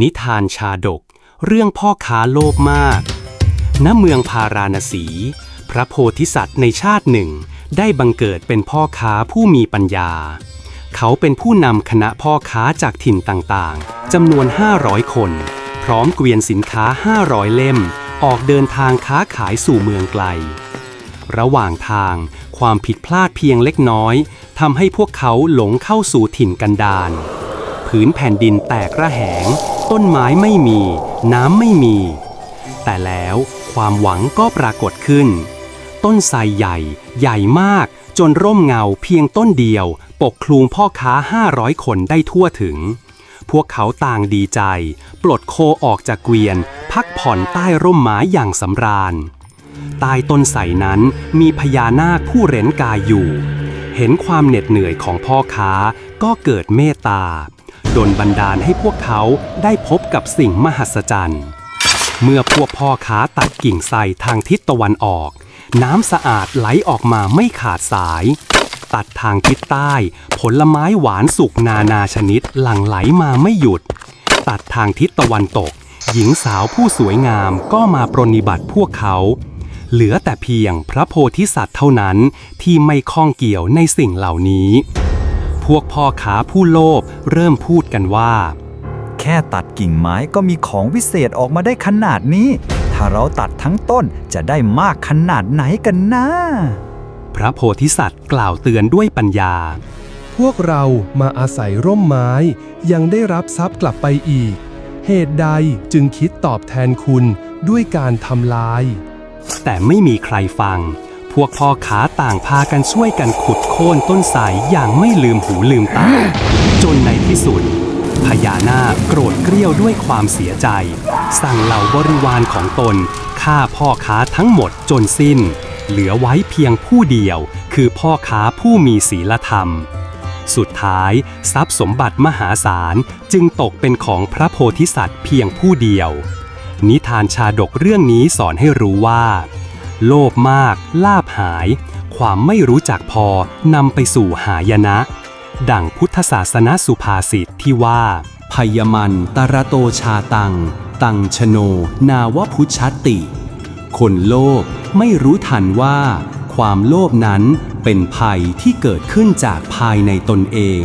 นิทานชาดก เรื่องพ่อค้าโลภมาก ณ เมืองพาราณสี พระโพธิสัตว์ในชาติหนึ่ง ได้บังเกิดเป็นพ่อค้าผู้มีปัญญา เขาเป็นผู้นำคณะพ่อค้าจากถิ่นต่างๆ จำนวน 500 คน พร้อมเกวียนสินค้า 500 เล่ม ออกเดินทางค้าขายสู่เมืองไกล ระหว่างทาง ความผิดพลาดเพียงเล็กน้อยทำให้พวกเขาหลงเข้าสู่ถิ่นกันดารผืนแผ่นดินแตกระแหง ต้นไม้ไม่มี น้ำไม่มี แต่แล้วความหวังก็ปรากฏขึ้น ต้นไทรใหญ่ใหญ่มากจนร่มเงาเพียงต้นเดียว ปกคลุมพ่อค้า 500 คนได้ทั่วถึง พวกเขาต่างดีใจ ปลดโคออกจากเกวียน พักผ่อนใต้ร่มไม้อย่างสำราญใต้ต้นไทรนั้นมีพญานาคผู้เร้นกายอยู่ เห็นความเหน็ดเหนื่อยของพ่อค้าก็เกิดเมตตาดลบันดาลให้พวกเขาได้พบกับสิ่งมหัศจรรย์ เมื่อพวกพ่อค้าตัดกิ่งไทรทางทิศตะวันออก น้ำสะอาดไหลออกมาไม่ขาดสาย ตัดทางทิศใต้ ผลไม้หวานสุกนานาชนิดหลั่งไหลมาไม่หยุด ตัดทางทิศตะวันตก หญิงสาวผู้สวยงามก็มาปรนนิบัติพวกเขา เหลือแต่เพียงพระโพธิสัตว์เท่านั้นที่ไม่ข้องเกี่ยวในสิ่งเหล่านี้ พวกพ่อค้าผู้โลภเริ่มพูดกันว่า แค่ตัดกิ่งไม้ก็มีของวิเศษออกมาได้ขนาดนี้ ถ้าเราตัดทั้งต้นจะได้มากขนาดไหนกันนะพระโพธิสัตว์กล่าวเตือนด้วยปัญญา พวกเรามาอาศัยร่มไม้ ยังได้รับทรัพย์กลับไปอีก เหตุใดจึงคิดตอบแทนคุณด้วยการทำลาย แต่ไม่มีใครฟัง พวกพ่อค้าต่างพากันช่วยกันขุดโค่นต้นไทรอย่างไม่ลืมหูลืมตา จนในที่สุด พญานาคโกรธเกรี้ยวด้วยความเสียใจ สั่งเหล่าบริวารของตนฆ่าพ่อค้าทั้งหมดจนสิ้น เหลือไว้เพียงผู้เดียว คือพ่อค้าผู้มีศีลธรรม สุดท้าย ทรัพย์สมบัติมหาศาลจึงตกเป็นของพระโพธิสัตว์เพียงผู้เดียว นิทานชาดกเรื่องนี้สอนให้รู้ว่า โลภมาก ลาบหาย ความไม่รู้จักพอนำไปสู่หายนะ ดั่งพุทธศาสนสุภาษิตที่ว่าพยมันตระโตชาตัง ตังชโน นาวพุชติ คนโลภไม่รู้ทันว่า ความโลภนั้นเป็นภัยที่เกิดขึ้นจากภายในตนเอง